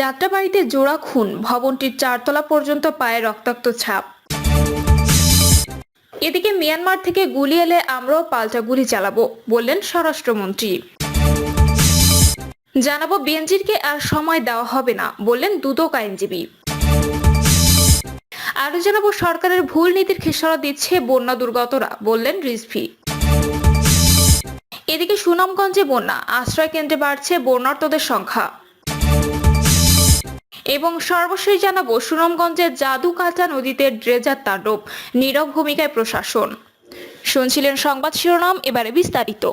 যাত্রাবাড়িতে জোড়া খুন, ভবনটির চারতলা পর্যন্ত পায়ে রক্তাক্ত ছাপ। এদিকে মিয়ানমার থেকে গুলি এলে আমরাও পাল্টা গুলি চালাবো, বললেন স্বরাষ্ট্রমন্ত্রী। জানাব বেনজিরকে আর সময় দেওয়া হবে না, বললেন দুদক আইনজীবী। আরও জানাব, সরকারের ভুল নীতির খেসারা দিচ্ছে বন্যা দুর্গতরা, বললেন রিজভি। এদিকে সুনামগঞ্জে বন্যা আশ্রয় কেন্দ্রে বাড়ছে বন্যার্তদের সংখ্যা। এবং সর্বশেষ জানাব সুনামগঞ্জের জাদুকাটা নদীতে ড্রেজার তাণ্ডব, নীরব ভূমিকায় প্রশাসন। শুনছিলেন সংবাদ শিরোনাম, এবারে বিস্তারিত।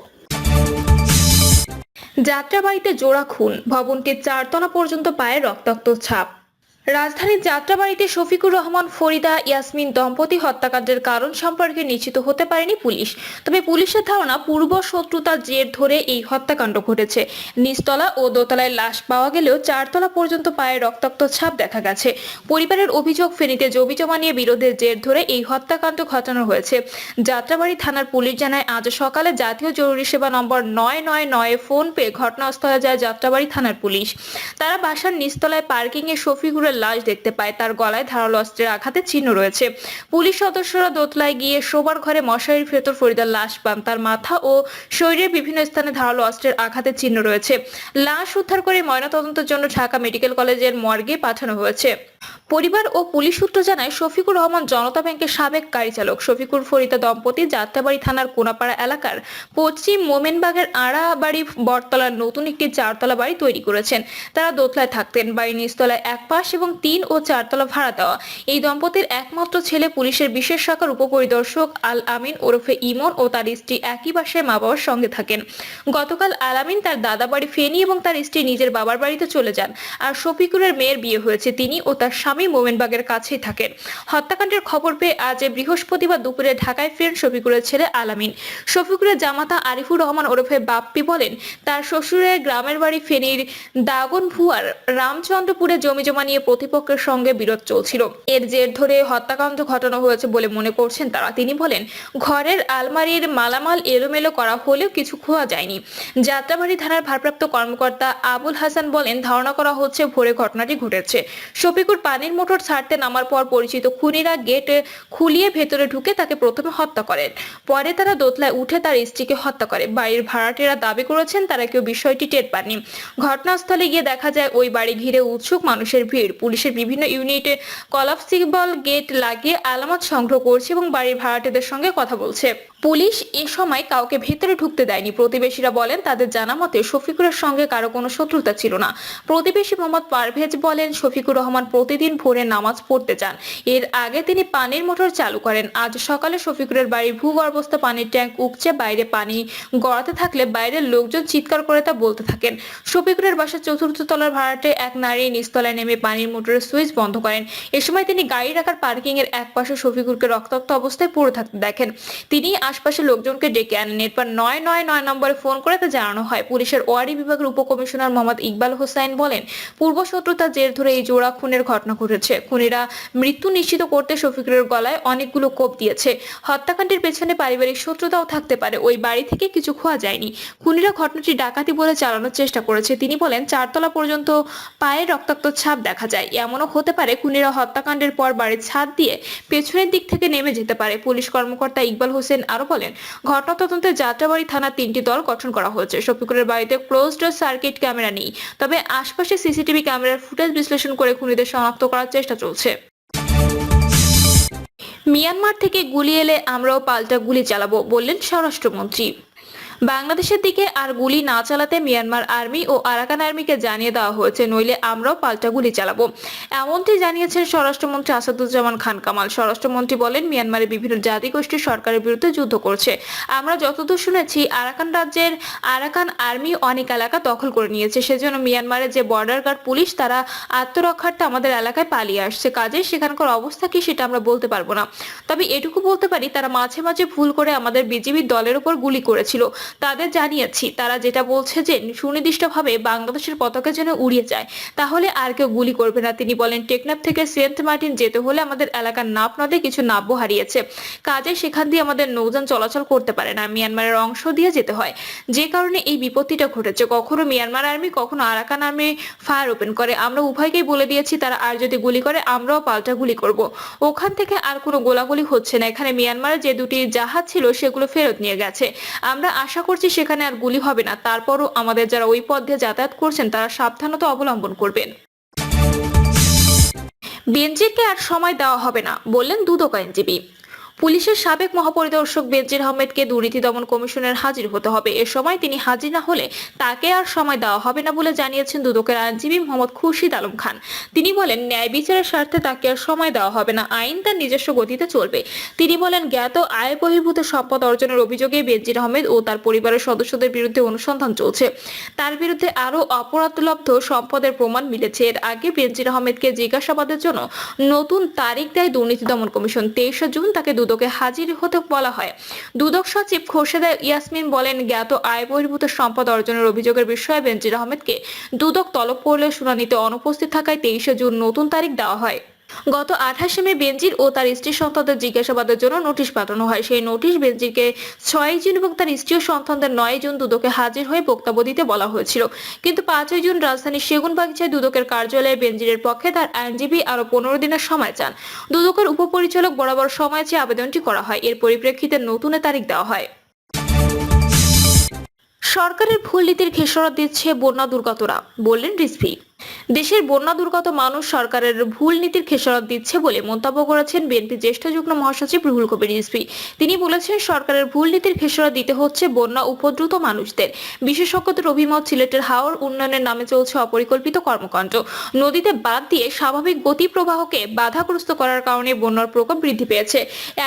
যাত্রাবাড়িতে জোড়া খুন, ভবনটির চারতলা পর্যন্ত পায়ে রক্তাক্ত ছাপ। রাজধানীর যাত্রাবাড়িতে শফিকুর রহমান, ফরিদা, ইয়াসমিন দম্পতি হত্যাকাণ্ডের কারণ সম্পর্কে নিশ্চিত হতে পারেনি পুলিশ। তবে পুলিশের ধারণা, পূর্ব শত্রুতার জের ধরে এই হত্যাকাণ্ড ঘটেছে। নিচতলা ও দোতলায় লাশ পাওয়া গেলেও চারতলা পর্যন্ত পায়ে রক্তাক্ত ছাপ দেখা গেছে। পরিবারের অভিযোগ, ফেনীতে জমি জমা নিয়ে বিরোধের জের ধরে এই হত্যাকাণ্ড ঘটানো হয়েছে। যাত্রাবাড়ি থানার পুলিশ জানায়, আজ সকালে জাতীয় জরুরি সেবা নম্বর নয় নয় নয়ে ফোন পেয়ে ঘটনাস্থলে যায় যাত্রাবাড়ি থানার পুলিশ। তারা বাসার নিচতলায় পার্কিংয়ে এ শফিকুরের লাশ দেখতে পায়। তার গলায় ধারালো অস্ত্রের আঘাতে চিহ্ন রয়েছে। পুলিশ সদস্যরা দোতলায় গিয়ে শোবার ঘরে মশারির ভেতর ফরিদার লাশ পান। তার মাথা ও শরীরের বিভিন্ন স্থানে ধারালো অস্ত্রের আঘাতে চিহ্ন রয়েছে। লাশ উদ্ধার করে ময়নাতদন্তের জন্য ঢাকা মেডিকেল কলেজের মর্গে পাঠানো হয়েছে। পরিবার ও পুলিশ সূত্র জানায়, শফিকুর রহমান জনতা ব্যাংকের সাবেক গাড়ি চালক শফিকুর ফরিদা দম্পতি যাত্রাবাড়ি থানার কোনাপাড়া এলাকার পশ্চিম মোমেনবাগের আড়াবাড়ি বটতলার নতুন একটি চারতলা বাড়ি তৈরি করেছেন। তারা দোতলায় থাকতেন। বাড়ির নিচতলায় এক পাশ এবং তিন ও চারতলা ভাড়া দেওয়া। এই দম্পতির একমাত্র ছেলে পুলিশের বিশেষ শাখার উপপরিদর্শক আল আমিন ওরফে ইমন ও তার স্ত্রী একই বাসায় মা বাবার সঙ্গে থাকেন। গতকাল আল আমিন তার দাদা বাড়ি ফেনী এবং তার স্ত্রী নিজের বাবার বাড়িতে চলে যান। আর শফিকুরের মেয়ের বিয়ে হয়েছে। তিনি ও তার স্বামী মোমেনবাগের কাছেই থাকেন। হত্যাকাণ্ডের খবর পেয়ে আজ বৃহস্পতিবার দুপুরে ঢাকায় ফেরেন শফিকুরের ছেলে আলামিন। শফিকুরের জামাতা আরিফুর রহমান ওরফে বাপ্পি বলেন, তার শ্বশুরের গ্রামের বাড়ি ফেনীর দাগন ভুয়ার রামচন্দ্রপুরে জমি জমা নিয়ে প্রতিপক্ষের সঙ্গে বিরোধ চলছিল। এর জের ধরে হত্যাকাণ্ড ঘটানো হয়েছে বলে মনে করছেন তারা। তিনি বলেন, ঘরের আলমারির মালামাল এলোমেলো করা হলেও কিছু খোয়া যায়নি। যাত্রাবাড়ি থানার ভারপ্রাপ্ত কর্মকর্তা আবুল হাসান বলেন, ধারণা করা হচ্ছে ভোরে ঘটনাটি ঘটেছে। শফিকুর পানির মোটর ছাড়তে নামার পর পরিচিত খুনিরা গেট খুলিয়ে ভেতরে ঢুকে তাকে প্রথমে হত্যা করেন। পরে তারা দোতলায় উঠে তার স্ত্রীকে হত্যা করে। বাড়ির ভাড়াটেরা দাবি করেছেন তারা কেউ বিষয়টি টের পাননি। ঘটনাস্থলে গিয়ে দেখা যায় ওই বাড়ি ঘিরে উৎসুক মানুষের ভিড়। পুলিশের বিভিন্ন ইউনিটে কলাপসিবল গেট লাগিয়ে আলামত সংগ্রহ করছে এবং বাড়ির ভাড়াটেদের সঙ্গে কথা বলছে। পুলিশ এ সময় কাউকে ভেতরে ঢুকতে দেয়নি। প্রতিবেশীরা বলেন, তাদের জানা মতে শফিকুরের সঙ্গে কারও কোনো শত্রুতা ছিল না। প্রতিবেশী মোহাম্মদ পারভেজ বলেন, শফিকুর রহমান প্রতিদিন ভোরে নামাজ পড়তে যান। এর আগে তিনি পানির মোটর চালু করেন। আজ সকালে শফিকুরের বাড়ির ভূগর্ভস্থ পানির ট্যাঙ্ক উপচে বাইরে পানি গড়াতে থাকলে বাইরের লোকজন চিৎকার করে তা বলতে থাকেন। শফিকুরের বাসার চতুর্থ তলার ভাড়াটে এক নারী নিচতলায় নেমে পানির মোটরের সুইচ বন্ধ করেন। এ সময় তিনি গাড়ি রাখার পার্কিং এর এক পাশে শফিকুরকে রক্তাক্ত অবস্থায় পড়ে থাকতে দেখেন। তিনি আশপাশের লোকজনকে ডেকে আনেন। এরপর নয় নয় নয় নম্বরে ফোন করে তা জানানো হয়। পুলিশের ওয়ারি বিভাগের উপকমিশনার মোহাম্মদ ইকবাল হোসাইন বলেন, পূর্ব শত্রুতার জের ধরে এই জোড়া খুনের ঘটনা ঘটেছে। খুনিরা মৃত্যু নিশ্চিত করতে শফিকুরের গলায় অনেকগুলো কোপ দিয়েছে। হত্যাকাণ্ডের পেছনে পারিবারিক শত্রুতাও থাকতে পারে। ওই বাড়ি থেকে কিছু খোয়া যায়নি। খুনিরা ঘটনাটি ডাকাতি বলে চালানোর চেষ্টা করেছে। তিনি বলেন, চারতলা পর্যন্ত পায়ে রক্তাক্ত ছাপ দেখা যায়। এমনও হতে পারে খুনিরা হত্যাকাণ্ডের পর বাড়ির ছাদ দিয়ে পেছনের দিক থেকে নেমে যেতে পারে। পুলিশ কর্মকর্তা ইকবাল হোসেন আরও বলেন ঘটনা তদন্তে যাত্রাবাড়ি থানার তিনটি দল গঠন করা হয়েছে। শফিকুরের বাড়িতে ক্লোজড সার্কিট ক্যামেরা নেই। তবে আশপাশে সিসিটিভি ক্যামেরার ফুটেজ বিশ্লেষণ করে খুনিদের শনাক্ত করার চেষ্টা চলছে। মিয়ানমার থেকে গুলি এলে আমরাও পাল্টা গুলি চালাবো বললেন স্বরাষ্ট্রমন্ত্রী। বাংলাদেশের দিকে আর গুলি না চালাতে মিয়ানমার আর্মি ও আরাকান আর্মিকে জানিয়ে দেওয়া হয়েছে, নইলে আমরাও পাল্টা গুলি চালাবো। এমনটি জানিয়েছেন স্বরাষ্ট্রমন্ত্রী আসাদুজ্জামান খান কামাল। স্বরাষ্ট্রমন্ত্রী বলেন মিয়ানমারের বিভিন্ন জাতিগোষ্ঠী সরকারের বিরুদ্ধে যুদ্ধ করছে। আমরা যতদূর শুনেছি, আরাকান রাজ্যের আরাকান আর্মি অনেক এলাকা দখল করে নিয়েছে। সেজন্য মিয়ানমারের যে বর্ডার গার্ড পুলিশ, তারা আত্মরক্ষার্থে আমাদের এলাকায় পালিয়ে আসছে। কাজে সেখানকার অবস্থা কি সেটা আমরা বলতে পারব না। তবে এটুকু বলতে পারি, তারা মাঝে মাঝে ভুল করে আমাদের বিজিবির দলের উপর গুলি করেছিল। তাদের জানিয়েছি, তারা যেটা বলছে যে, সুনির্দিষ্টভাবে বাংলাদেশের পতাকা যেন উড়িয়ে যায়, তাহলে আর কেউ গুলি করবে না। তিনি বলেন, টেকনাফ থেকে সেন্ট মার্টিন যেতে হলে আমাদের এলাকার নাপ নদে কিছু নাব্য হারিয়েছে। কাজে সেখান দিয়ে আমাদের নৌযান চলাচল করতে পারে না। মিয়ানমারের অংশ দিয়ে যেতে হয়। যে কারণে এই বিপত্তিটা ঘটেছে। কখনো মিয়ানমার আর্মি, কখনো আরাকান আর্মি ফায়ার ওপেন করে। আমরা উভয়কেই বলে দিয়েছি, তারা আর যদি গুলি করে, আমরাও পাল্টা গুলি করব। ওখান থেকে আর কোনো গোলাগুলি হচ্ছে না। এখানে মিয়ানমারে যে দুটি জাহাজ ছিল, সেগুলো ফেরত নিয়ে গেছে। আমরা আশা করছি সেখানে আর গুলি হবে না। তারপরও আমাদের যারা ওই পথে যাতায়াত করছেন, তারা সাবধানতা অবলম্বন করবেন। বিএনজিকে আর সময় দেওয়া হবে না, বললেন দুদক আইনজীবী। পুলিশের সাবেক মহাপরিদর্শক বেনজির আহমেদকে দুর্নীতি দমন কমিশনের হাজির হতে হবে। এ সময় তিনি হাজির না হলে তাকে আর সময় দেওয়া হবে না বলে জানিয়েছেন দুদকের আইনজীবী মোহাম্মদ খুরশিদ আলম খান। তিনি বলেন, ন্যায় বিচারের স্বার্থে তাকে আর সময় দেওয়া হবে না। আইন তার নিজস্ব গতিতে চলবে। তিনি বলেন, জ্ঞাত আয় বহির্ভূত সম্পদ অর্জনের অভিযোগে বেনজির আহমেদ ও তার পরিবারের সদস্যদের বিরুদ্ধে অনুসন্ধান চলছে। তার বিরুদ্ধে আরও অপরাধলব্ধ সম্পদের প্রমাণ মিলেছে। এর আগে বেনজির আহমেদকে জিজ্ঞাসাবাদের জন্য নতুন তারিখ দেয় দুর্নীতি দমন কমিশন। তেইশে জুন তাকে দুদকে হাজির হতে বলা হয়। দুদক সচিব খোরশেদা ইয়াসমিন বলেন, জ্ঞাত আয় বহির্ভূত সম্পদ অর্জনের অভিযোগের বিষয়ে বেনজির আহমেদকে দুদক তলব করলে শুনানিতে অনুপস্থিত থাকায় তেইশে জুন নতুন তারিখ দেওয়া হয়। গত আঠাশে মে বেনজির ও তার স্ত্রী সন্তানদের জিজ্ঞাসাবাদের জন্য নোটিশ পাঠানো হয়। সেই নোটিশ বেনজিরকে ছয় জুন এবং তার স্ত্রী ও সন্তানদের নয় জুন দুদকে হাজির হয়ে বক্তব্য দিতে বলা হয়েছিল। কিন্তু পাঁচই জুন রাজধানীর সেগুনবাগিচায় দুদকের কার্যালয়ে বেনজিরের পক্ষে তার আইনজীবী আরও পনেরো দিনের সময় চান। দুদকের উপপরিচালক বরাবর সময় চেয়ে আবেদনটি করা হয়। এর পরিপ্রেক্ষিতে নতুন তারিখ দেওয়া হয়। সরকারের ভুল নীতির খেসারত দিচ্ছে বন্যা দুর্গতরা, বললেন রিজভি। দেশের বন্যা দুর্গত মানুষ সরকারের ভুল নীতির খেসারত দিচ্ছে বলে মন্তব্য করেছেন বিএনপি জ্যেষ্ঠ যুগ্ম মহাসচিব রুহুল কবির রিজভি তিনি বলেছেন, সরকারের ভুল নীতির খেসারত দিতে হচ্ছে বন্যা উপদ্রুত মানুষদের। বিশেষজ্ঞদের অভিমত সিলেটের হাওর উন্নয়নের নামে চলছে অপরিকল্পিত কর্মকাণ্ড। নদীতে বাদ দিয়ে স্বাভাবিক গতি প্রবাহকে বাধাগ্রস্ত করার কারণে বন্যার প্রকোপ বৃদ্ধি পেয়েছে।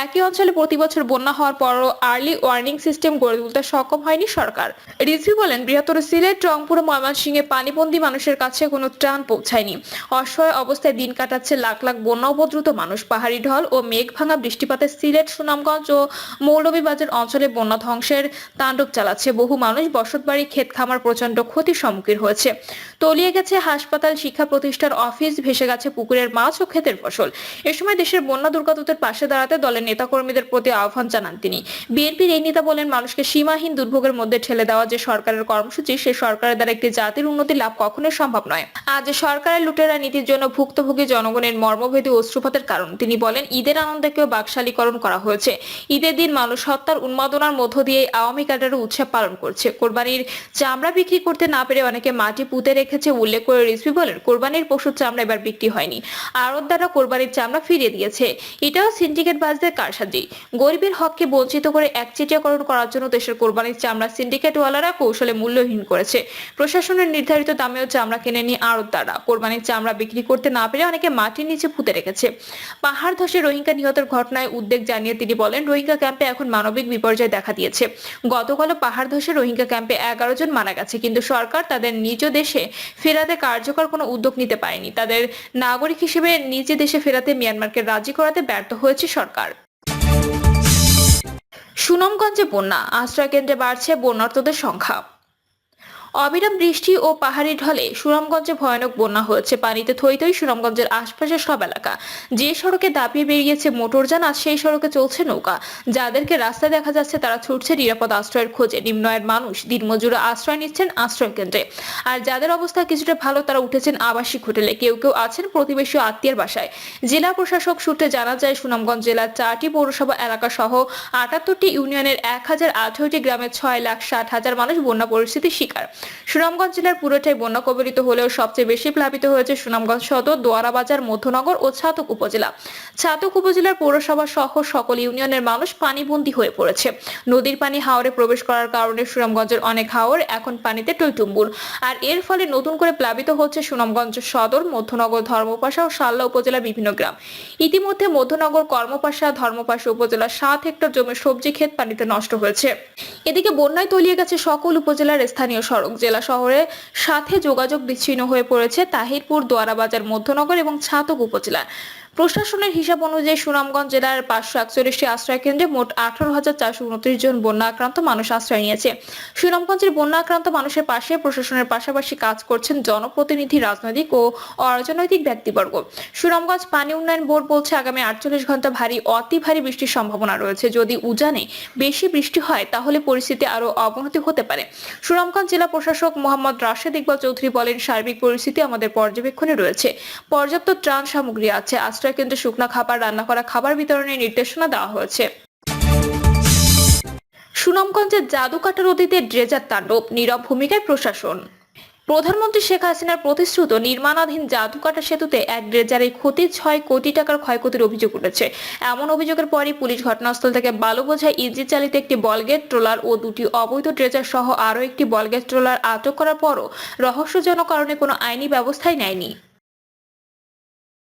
একই অঞ্চলে প্রতি বছর বন্যা হওয়ার পরও আর্লি ওয়ার্নিং সিস্টেম গড়ে তুলতে সক্ষম হয়নি সরকার। রিজভি বলেন, বৃহত্তর সিলেট, রংপুর, ময়মনসিংহে পানিবন্দী মানুষের কাছে কোনো ত্রাণ পৌঁছায়নি। অসহায় অবস্থায় দিন কাটাচ্ছে লাখ লাখ বন্যা উপদ্রুত মানুষ। পাহাড়ি ঢল ও মেঘ ভাঙা বৃষ্টিপাতে সিলেট, সুনামগঞ্জ ও মৌলভীবাজার অঞ্চলে বন্যা ধ্বংসের তাণ্ডব চালাচ্ছে। বহু মানুষ বসতবাড়ি, ক্ষেত খামার প্রচণ্ড ক্ষতির সম্মুখীন হয়েছে। তলিয়ে গেছে হাসপাতাল, শিক্ষা প্রতিষ্ঠান, অফিস ভেসে গেছে পুকুরের মাছ ও ক্ষেতের ফসল। এ সময় দেশের বন্যা দুর্গতদের পাশে দাঁড়াতে দলের নেতাকর্মীদের প্রতি আহ্বান জানান তিনি। বিএনপির এই নেতা বলেন, মানুষকে সীমাহীন দুর্ভোগের মধ্যে ঠেলে দেওয়া যে সরকারের কর্মসূচি, সে সরকারের দ্বারা একটি জাতির উন্নতি লাভ কখনোই সম্ভব নয়। আজ সরকারের লুটেরা নীতির জন্য ভুক্তভোগী জনগণের মর্মভেদী অশ্রুপাতের কারণ। তিনি বলেন, ঈদের আনন্দকেও বাকশালীকরণ করা হয়েছে। ঈদের দিন মানুষ হত্যার উন্মাদনার মধ্য দিয়ে আওয়ামী ক্যাডারের উৎসব পালন করছে। কোরবানির চামড়া বিক্রি করতে না পেরে অনেকে মাটি পুঁতে রেখেছে, উল্লেখ করে রিজভি বলেন, কোরবানির পশুর চামড়া এবার বিক্রি হয়নি। আড়তদাররা কোরবানির চামড়া ফিরিয়ে দিয়েছে। এটাও সিন্ডিকেট বাজদের কারসাজি। গরিবের হককে বঞ্চিত করে একচেটিয়াকরণ করার জন্য দেশের কোরবানির চামড়া সিন্ডিকেটওয়ালারা কৌশলে মূল্যহীন করেছে। প্রশাসনের নির্ধারিত দামেও চামড়া কিনে নিয়ে আড়তদাররা কোরবানির চামড়া বিক্রি করতে না পেরে অনেকে মাটির নিচে পুঁতে রেখেছে। পাহাড় ধসে রোহিঙ্গা নিহতের ঘটনায় উদ্বেগ জানিয়ে তিনি বলেন, রোহিঙ্গা ক্যাম্পে এখন মানবিক বিপর্যয় দেখা দিয়েছে। গতকালও পাহাড় ধসে রোহিঙ্গা ক্যাম্পে এগারো জন মারা গেছে, কিন্তু সরকার তাদের নিজ দেশে ফেরাতে কার্যকর কোনো উদ্যোগ নিতে পারেনি। তাদের নাগরিক হিসেবে নিজ দেশে ফেরাতে মিয়ানমারকে রাজি করাতে ব্যর্থ হয়েছে সরকার। সুনামগঞ্জে বন্যা আশ্রয় কেন্দ্রে বাড়ছে বন্যার্থদের সংখ্যা। অবিরাম বৃষ্টি ও পাহাড়ি ঢলে সুনামগঞ্জে ভয়ানক বন্যা হয়েছে। পানিতে থই থই সুনামগঞ্জের আশপাশের সব এলাকা। যে সড়কে দাপিয়ে বেরিয়েছে মোটরযান, আজ সেই সড়কে চলছে নৌকা। যাদেরকে রাস্তায় দেখা যাচ্ছে, তারা ছুটছে নিরাপদ আশ্রয়ের খোঁজে। নিম্নয়ের মানুষ দিনমজুরা আশ্রয় নিচ্ছেন আশ্রয় কেন্দ্রে। আর যাদের অবস্থা কিছুটা ভালো, তারা উঠেছেন আবাসিক হোটেলে। কেউ কেউ আছেন প্রতিবেশী আত্মীয়ের বাসায়। জেলা প্রশাসক সূত্রে জানা যায়, সুনামগঞ্জ জেলার চারটি পৌরসভা এলাকা সহ আটাত্তরটি ইউনিয়নের এক হাজার আঠারোটি গ্রামের ছয় লাখ ষাট হাজার মানুষ বন্যা পরিস্থিতির শিকার। সুনামগঞ্জ জেলার পুরোটাই বন্যা কবলিত হলেও সবচেয়ে বেশি প্লাবিত হয়েছে সুনামগঞ্জ সদর, দোয়ারাবাজার, মধ্যনগর ও ছাতক উপজেলা। ছাতক উপজেলার পৌরসভা সহ সকল ইউনিয়নের মানুষ পানিবন্দী হয়ে পড়েছে। নদীর পানি হাওরে প্রবেশ করার কারণে সুনামগঞ্জের অনেক হাওর এখন পানিতে টইটুম্বুর আর এর ফলে নতুন করে প্লাবিত হচ্ছে সুনামগঞ্জ সদর, মধ্যনগর ধর্মপাশা ও সাল্লা উপজেলার বিভিন্ন গ্রাম। ইতিমধ্যে মধ্যনগর কর্মপাশা, ধর্মপাশা উপজেলার সাত হেক্টর জমির সবজি ক্ষেত পানিতে নষ্ট হয়েছে। এদিকে বন্যায় তলিয়ে গেছে সকল উপজেলার স্থানীয় সড়ক। জেলা শহরে সাথে যোগাযোগ বিচ্ছিন্ন হয়ে পড়েছে তাহিরপুর দোয়ারাবাজার মধ্যনগর এবং ছাতক উপজেলা প্রশাসনের হিসাব অনুযায়ী সুনামগঞ্জ জেলার পাঁচশো একচল্লিশটি আশ্রয় কেন্দ্রে মোট আঠারো হাজার চারশো উনত্রিশ জন বন্যা আক্রান্ত মানুষ আশ্রয় নিয়েছে। সুনামগঞ্জের বন্যা আক্রান্ত মানুষের পাশে প্রশাসনের পাশাপাশি কাজ করছেন জনপ্রতিনিধি, রাজনৈতিক ও অরাজনৈতিক ব্যক্তিবর্গ। সুনামগঞ্জ পানি উন্নয়ন বোর্ড বলছে, আগামী আটচল্লিশ ঘণ্টা ভারী, অতি ভারী বৃষ্টির সম্ভাবনা রয়েছে। যদি উজানে বেশি বৃষ্টি হয়, তাহলে পরিস্থিতি আরও অবনতি হতে পারে। সুনামগঞ্জ জেলা প্রশাসক মোহাম্মদ রাশেদ ইকবাল চৌধুরী বলেন, সার্বিক পরিস্থিতি আমাদের পর্যবেক্ষণে রয়েছে। পর্যাপ্ত ত্রাণ সামগ্রী আছে কেন্দ্রে শুকনো খাবার, রান্না করা খাবার বিতরণের নির্দেশনা দেওয়া হয়েছে। সুনামগঞ্জের জাদুকাটা নদীতে ড্রেজার তাণ্ডব, নীরব ভূমিকায় প্রশাসন। প্রধানমন্ত্রী শেখ হাসিনার প্রতিশ্রুত নির্মাণাধীন জাদুকাটা সেতুতে এক ড্রেজারে ক্ষতি ছয় কোটি টাকার ক্ষয়ক্ষতির অভিযোগ উঠেছে। এমন অভিযোগের পরই পুলিশ ঘটনাস্থল থেকে বালু বোঝাই ইঞ্জিন চালিত একটি বলগেট ট্রলার ও দুটি অবৈধ ড্রেজার সহ আরও একটি বলগেট ট্রলার আটক করার পরও রহস্যজনক কারণে কোনো আইনি ব্যবস্থাই নেয়নি।